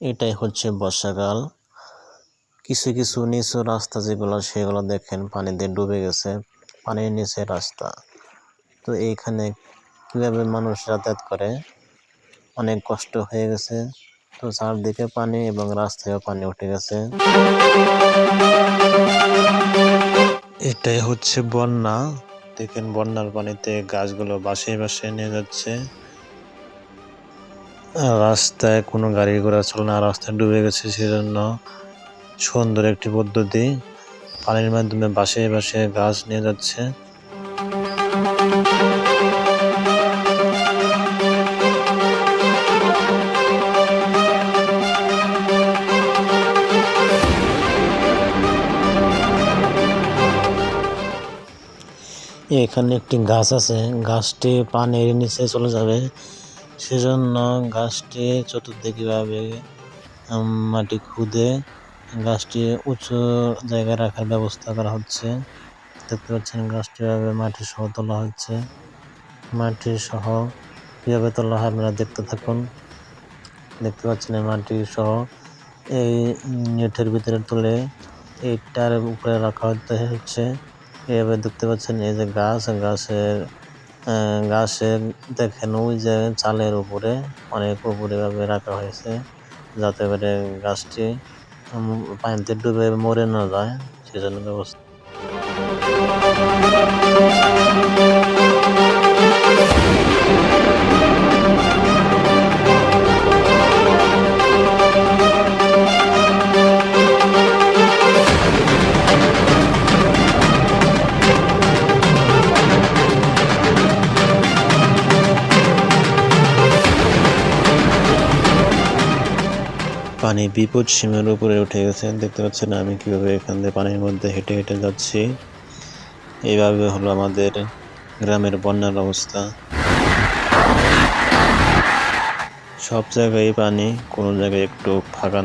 এটাই হচ্ছে বর্ষাকাল। কিছু কিছু নিচু রাস্তা যেগুলো, সেগুলো দেখেন পানিতে ডুবে গেছে, পানির নিচে রাস্তা। তো এইখানে কীভাবে মানুষ যাতায়াত করে? অনেক কষ্ট হয়ে গেছে। তো চারদিকে পানি এবং রাস্তায়ও পানি উঠে গেছে। এটাই হচ্ছে বন্যা। দেখেন বন্যার পানিতে গাছগুলো বাসে বাসে নিয়ে যাচ্ছে। রাস্তায় কোনো গাড়ি ঘোড়া চলে না, রাস্তায় ডুবে গেছে সেজন্য সুন্দর একটি পদ্ধতি। পানির মাধ্যমে বাসে বাসে গাছ নিয়ে যাচ্ছে। এখানে একটি গাছ আছে। গাছটি পানির নিচে চলে যাবে। সেজন্য গাছটি চতুর্দিকভাবে উম, মাটি খুদে গাছটি উঁচু জায়গায় রাখার ব্যবস্থা করা হচ্ছে। দেখতে পাচ্ছেন গাছটি এভাবে মাটি সহ তোলা হচ্ছে মাটি সহ কীভাবে তোলা হয় আপনারা দেখতে থাকুন। দেখতে পাচ্ছেন মাটি সহ এই নেটের ভিতরে তুলে এইটার উপরে রাখা হতে হচ্ছে। এভাবে দেখতে পাচ্ছেন এই যে গাছ গাছের আহ, গাছের দেখেন ওই যে চালের উপরে অনেক উপরে ভাবে রাখা হয়েছে যাতে করে গাছটি উম, পানিতে ডুবে মরে না যায় সেজন্য ব্যবস্থা। পানি বিপদ সীমার উপরে উঠে গেছে। দেখতে পাচ্ছেন, আমি কীভাবে এখান থেকে পানির মধ্যে হেঁটে হেঁটে যাচ্ছি। এইভাবে হলো আমাদের গ্রামের বন্যার অবস্থা। সব জায়গায় পানি, কোনো জায়গায় একটু ফাঁকা